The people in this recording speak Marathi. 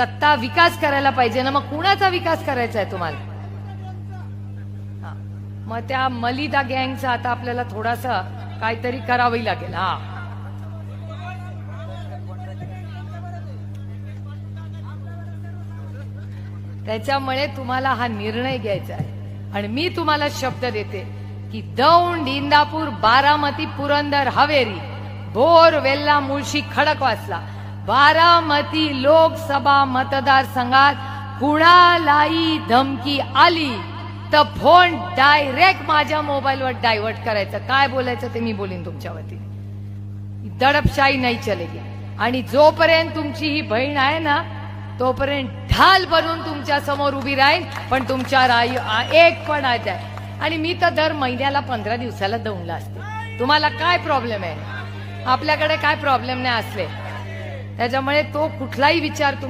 सत्ता विकास करायला पाहिजे ना मग कुणाचा विकास करायचा आहे तुम्हाला? हा. मग त्या मलिदा गँगचा आता आपल्याला थोडासा काहीतरी करावी लागेल हा. त्याच्यामुळे तुम्हाला हा निर्णय घ्यायचा आहे. आणि मी तुम्हाला शब्द देते की दौंड इंदापूर बारामती पुरंदर हवेरी भोर वेल्ला मुळशी खडकवासला बारामती लोकसभा मतदारसंघात कुणालाही धमकी आली. तर फोन डायरेक्ट माझ्या मोबाईलवर डायव्हर्ट करायचं. काय बोलायचं ते मी बोलीन तुमच्या वतीने. दडपशाही नाही चलेगी. आणि जोपर्यंत तुमची ही बहीण आहे ना तोपर्यंत ढाल बनून तुमच्यासमोर उभी राहील पण तुमच्या आई एक पण आज आहे आणि मी तर दर महिन्याला पंधरा दिवसाला दौंडला असते. तुम्हाला काय प्रॉब्लेम आहे? आपल्याकडे काय प्रॉब्लेम नाही असले. त्याच्यामुळे तो कुठलाही विचार तुम्ही